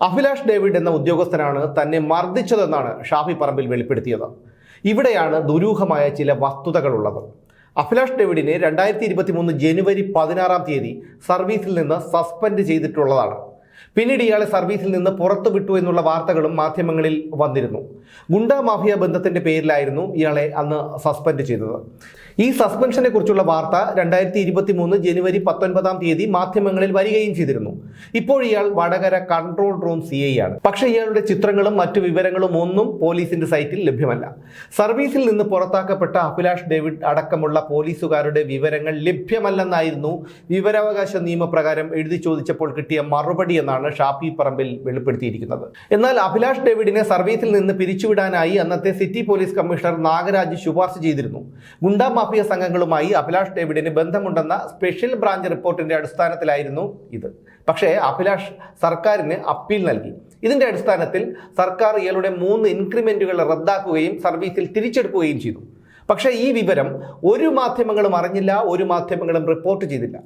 Abhilash David എന്ന ഉദ്യോഗസ്ഥനാണ് തന്നെ മർദ്ദിച്ചതെന്നാണ് ഷാഫി പറമ്പിൽ വെളിപ്പെടുത്തിയത്. ഇവിടെയാണ് ദുരൂഹമായ ചില വസ്തുതകളുള്ളത്. അഭിലാഷ് ഡേവിഡിനെ രണ്ടായിരത്തി ഇരുപത്തി മൂന്ന് ജനുവരി പതിനാറാം തീയതി സർവീസിൽ നിന്ന് സസ്പെൻഡ് ചെയ്തിട്ടുള്ളതാണ്. പിന്നീട് ഇയാളെ സർവീസിൽ നിന്ന് പുറത്തു വിട്ടു എന്നുള്ള വാർത്തകളും മാധ്യമങ്ങളിൽ വന്നിരുന്നു. ഗുണ്ടാ മാഫിയ ബന്ധത്തിന്റെ പേരിലായിരുന്നു ഇയാളെ അന്ന് സസ്പെൻഡ് ചെയ്തത്. ഈ സസ്പെൻഷനെ കുറിച്ചുള്ള വാർത്ത രണ്ടായിരത്തി ഇരുപത്തി മൂന്ന് ജനുവരി പത്തൊൻപതാം തീയതി മാധ്യമങ്ങളിൽ വരികയും ചെയ്തിരുന്നു. ഇപ്പോൾ ഇയാൾ Vadakara control room C I ആണ്. പക്ഷേ ഇയാളുടെ ചിത്രങ്ങളും മറ്റു വിവരങ്ങളും ഒന്നും പോലീസിന്റെ സൈറ്റിൽ ലഭ്യമല്ല. സർവീസിൽ നിന്ന് പുറത്താക്കപ്പെട്ട അഭിലാഷ് ഡേവിഡ് അടക്കമുള്ള പോലീസുകാരുടെ വിവരങ്ങൾ ലഭ്യമല്ലെന്നായിരുന്നു വിവരാവകാശ നിയമപ്രകാരം എഴുതി ചോദിച്ചപ്പോൾ കിട്ടിയ മറുപടി എന്നാണ് ഷാഫി പറമ്പിൽ വെളിപ്പെടുത്തിയിരിക്കുന്നത്. എന്നാൽ അഭിലാഷ് ഡേവിഡിനെ സർവീസിൽ നിന്ന് പിരിച്ചുവിടാനായി അന്നത്തെ സിറ്റി പോലീസ് കമ്മീഷണർ നാഗരാജ് ശുപാർശ ചെയ്തിരുന്നു. ഗുണ്ടാ മാഫിയ സംഘങ്ങളുമായി അഭിലാഷ് ഡേവിഡിന് ബന്ധമുണ്ടെന്ന സ്പെഷ്യൽ ബ്രാഞ്ച് റിപ്പോർട്ടിന്റെ അടിസ്ഥാനത്തിലായിരുന്നു ഇത്. പക്ഷേ അഭിലാഷ് സർക്കാരിന് അപ്പീൽ നൽകി. ഇതിന്റെ അടിസ്ഥാനത്തിൽ സർക്കാർ ഇയാളുടെ മൂന്ന് ഇൻക്രിമെന്റുകൾ റദ്ദാക്കുകയും സർവീസിൽ തിരിച്ചെടുക്കുകയും ചെയ്തു. പക്ഷേ ഈ വിവരം ഒരു മാധ്യമങ്ങളും അറിഞ്ഞില്ല ഒരു മാധ്യമങ്ങളും റിപ്പോർട്ട് ചെയ്തില്ല.